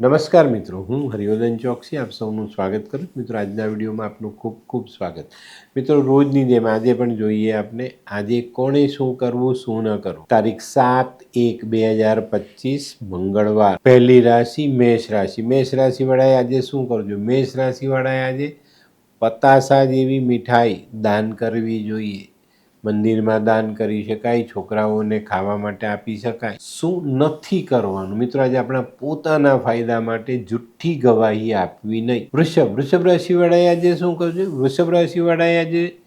નમસ્કાર મિત્રો, હું હરિવર્ધન ચોકસી, આપ સૌનું સ્વાગત કરું મિત્રો, આજના વિડીયોમાં આપનું ખૂબ ખૂબ સ્વાગત. મિત્રો, રોજની જેમ આજે પણ જોઈએ આપણે, આજે કોણે શું કરવું, શું ન કરવું? તારીખ સાત એક બે હજાર પચીસ, મંગળવાર. પહેલી રાશિ, મેષ રાશિ. મેષ રાશિવાળાએ આજે શું કરજો? મેષ રાશિવાળાએ આજે પતાસા જેવી મીઠાઈ દાન કરવી જોઈએ. મંદિરમાં દાન કરી શકાય, છોકરાઓને ખાવા માટે આપી શકાય. શું નથી કરવાનું? મિત્રો, આજે આપણા પોતાના ફાયદા માટે જુઠ્ઠી ગવાહી આપવી નહીં. વૃષભ વૃષભ રાશિવાળાએ આજે શું કરજો વૃષભ રાશિવાળાએ આજે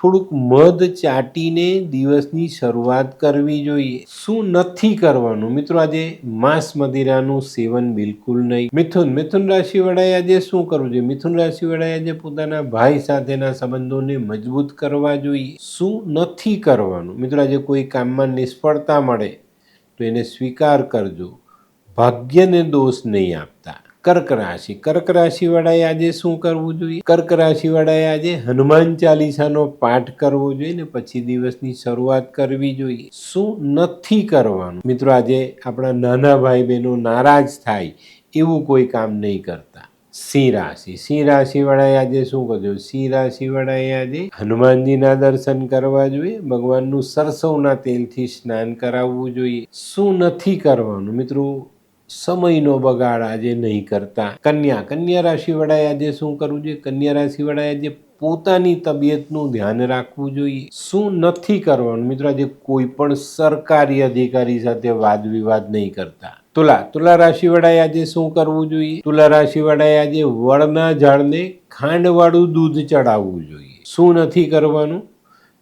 થોડુંક મધ ચાટીને દિવસની શરૂઆત કરવી જોઈએ. શું નથી કરવાનું? મિત્રો, આજે માંસ મદિરાનું સેવન બિલકુલ નહીં. મિથુન મિથુન રાશિવાળાએ આજે શું કરવું જોઈએ? મિથુન રાશિવાળાએ આજે પોતાના ભાઈ સાથેના સંબંધોને મજબૂત કરવા જોઈએ. શું નથી કરવાનું? મિત્રો, આજે કોઈ કામમાં નિષ્ફળતા મળે તો એને સ્વીકાર કરજો. ભાગ્યને દોષ નહીં આપતા. કર્ક રાશિ. કર્ક રાશિવાળાએ આજે શું કરવું જોઈએ? કર્ક રાશિવાળાએ આજે હનુમાન ચાલીસાનો પાઠ કરવો જોઈએ ને પછી દિવસની શરૂઆત કરવી જોઈએ. શું નથી કરવાનું? મિત્રો, આજે આપણા નાના ભાઈ બહેનો નારાજ થાય એવું કોઈ કામ નહીં કરતા. સિંહ રાશિ. સિંહ રાશિવાળાએ આજે શું કરજો સિંહ રાશિવાળાએ આજે હનુમાનજીના દર્શન કરવા જોઈએ, ભગવાનનું સરસવના તેલથી સ્નાન કરાવવું જોઈએ. શું નથી કરવાનું? મિત્રો સમયનો બગાડ આજે નહીં કરતા. કન્યા કન્યા રાશિવાળાએ આજે શું કરવું જોઈએ? કન્યા રાશિવાળાએ આજે પોતાની તબિયતનું ધ્યાન રાખવું જોઈએ. શું નથી કરવાનું? મિત્રો, આજે કોઈ પણ સરકારી અધિકારી સાથે વાદ વિવાદ નહીં કરતા. તુલા તુલા રાશિવાળાએ આજે શું કરવું જોઈએ? તુલા રાશિવાળાએ આજે વડના ઝાડને ખાંડવાળું દૂધ ચડાવવું જોઈએ. શું નથી કરવાનું?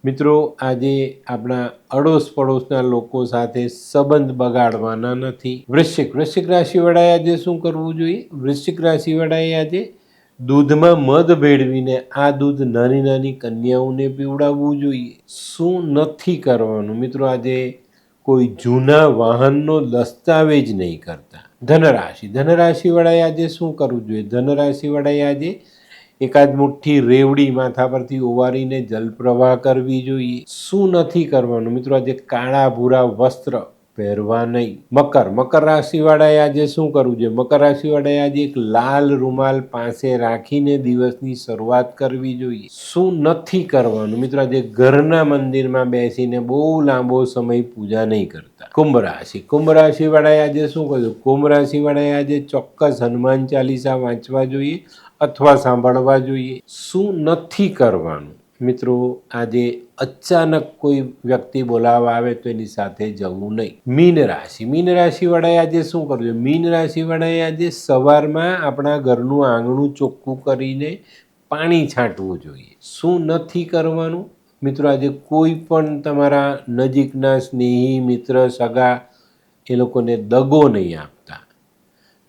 મિત્રો, આજે આપણા અડોશ પડોશના લોકો સાથે સંબંધ બગાડવાના નથી. વૃશ્ચિક વૃશ્ચિક રાશિવાળાએ આજે શું કરવું જોઈએ? વૃશ્ચિક રાશિવાળાએ આજે દૂધમાં મધ ભેળવીને આ દૂધ નાની નાની કન્યાઓને પીવડાવવું જોઈએ. શું નથી કરવાનું? મિત્રો, આજે કોઈ જૂના વાહનનો દસ્તાવેજ નહીં કરતા. ધનરાશિ, ધનરાશિવાળાએ આજે શું કરવું જોઈએ? ધનરાશિવાળાએ આજે એકાદ મુઠ્ઠી રેવડી માથા પરથી ઓવારીને જલપ્રવાહ કરવી જોઈએ. શું નથી કરવાનું? મિત્રો, આજે કાળા ભૂરા વસ્ત્ર પહેરવા નહીં. મકર. મકર રાશિવાળાએ આજે શું કરવું જોઈએ? મકર રાશિવાળાએ આજે એક લાલ રૂમાલ પાસે રાખીને દિવસની શરૂઆત કરવી જોઈએ. શું નથી કરવાનું? મિત્રો, આજે ઘરના મંદિરમાં બેસીને બહુ લાંબો સમય પૂજા નહીં કરતા. કુંભ રાશિ. કુંભ રાશિવાળાએ આજે શું કરવું કુંભ રાશિવાળાએ આજે ચોક્કસ હનુમાન ચાલીસા વાંચવા જોઈએ. અથવા સાંભળવા જોઈએ. શું નથી કરવાનું? મિત્રો, આજે અચાનક કોઈ વ્યક્તિ બોલાવવા આવે તો એની સાથે જવું નહીં. મીન રાશિ. મીન રાશિવાળાએ આજે શું કરવું જોઈએ મીન રાશિવાળાએ આજે સવારમાં આપણા ઘરનું આંગણું ચોખ્ખું કરીને પાણી છાંટવું જોઈએ. શું નથી કરવાનું? મિત્રો, આજે કોઈ પણ તમારા નજીકના સ્નેહી, મિત્ર, સગા એ લોકોને દગો નહીં આપતા.